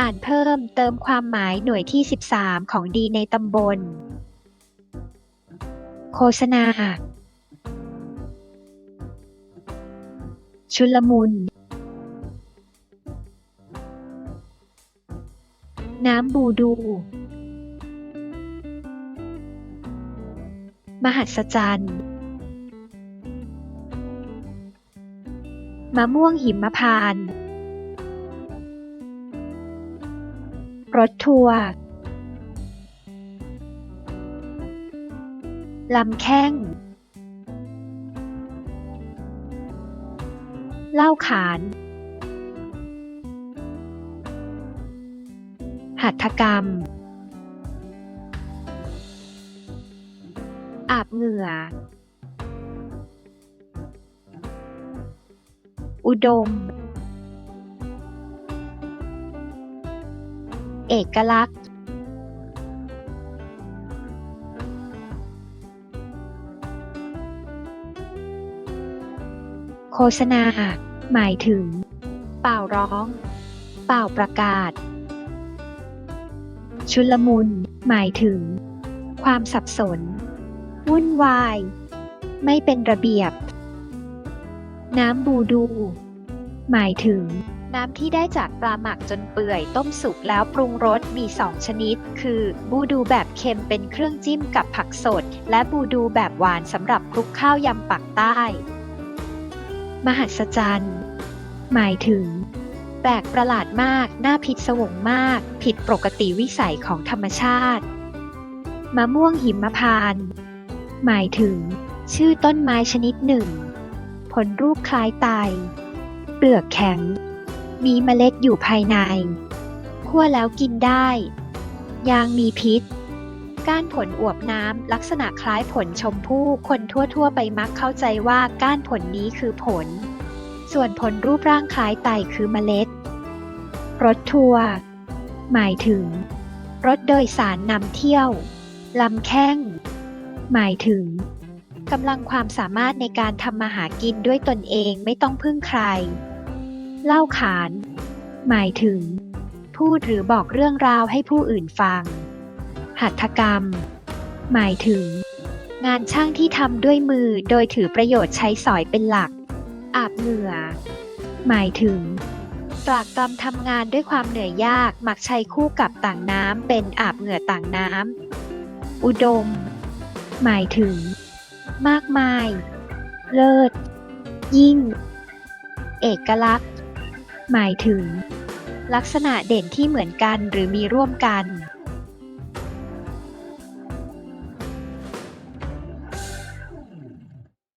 อ่านเพิ่มเติมความหมายหน่วยที่ 13 ของดีในตำบล โฆษณา ชุลมุน น้ำบูดู มหัศจรรย์มะม่วงหิมพานต์ รถทัวร์ลำแข้งเหล้าขาน หัตถกรรม อาบเหงื่อ อุดม เอกลักษณ์โฆษณา หมายถึง เป่าร้อง เป่าประกาศ ชุลมุน หมายถึง ความสับสน วุ่นวาย ไม่เป็นระเบียบ น้ำบูดู หมายถึง น้ำที่ได้จากปลาหมักจนเปื่อยต้มสุกแล้วปรุงรสมี 2 ชนิด คือบูดูแบบเค็มเป็นเครื่องจิ้มกับผักสด และบูดูแบบหวานสำหรับคลุกข้าวยำปักใต้ มหัศจรรย์ หมายถึงแปลกประหลาดมาก น่าผิดสวงมาก ผิดปกติวิสัยของธรรมชาติ มะม่วงหิมพาน หมายถึง ชื่อต้นไม้ชนิดหนึ่ง ผลรูปคล้ายไต เปลือกแข็ง มีเมล็ดอยู่ภายในคั่วแล้วกินได้ ยางมีพิษ ก้านผลอวบน้ำลักษณะคล้ายผลชมพู่คนทั่วๆ ไปมักเข้าใจว่าก้านผลนี้คือผล ส่วนผลรูปร่างคล้ายไตคือเมล็ด รถทัวร์หมายถึง รถโดยสารนำเที่ยวลำแข้ง หมายถึงกำลังความสามารถในการทำมาหากินด้วยตนเองไม่ต้องพึ่งใคร เล่าขาน หมายถึง พูดหรือบอกเรื่องราวให้ผู้อื่นฟัง หัตถกรรม หมายถึง งานช่างที่ทำด้วยมือโดยถือประโยชน์ใช้สอยเป็นหลัก อาบเหงื่อ หมายถึงตรากตรำทำงานด้วยความเหนื่อยยากมักใช้คู่กับต่างน้ำเป็นอาบเหงื่อต่างน้ำอุดม หมายถึง มากมาย เลิศ ยิ่ง เอกลักษณ์ หมายถึง ลักษณะเด่นที่เหมือนกันหรือมีร่วมกัน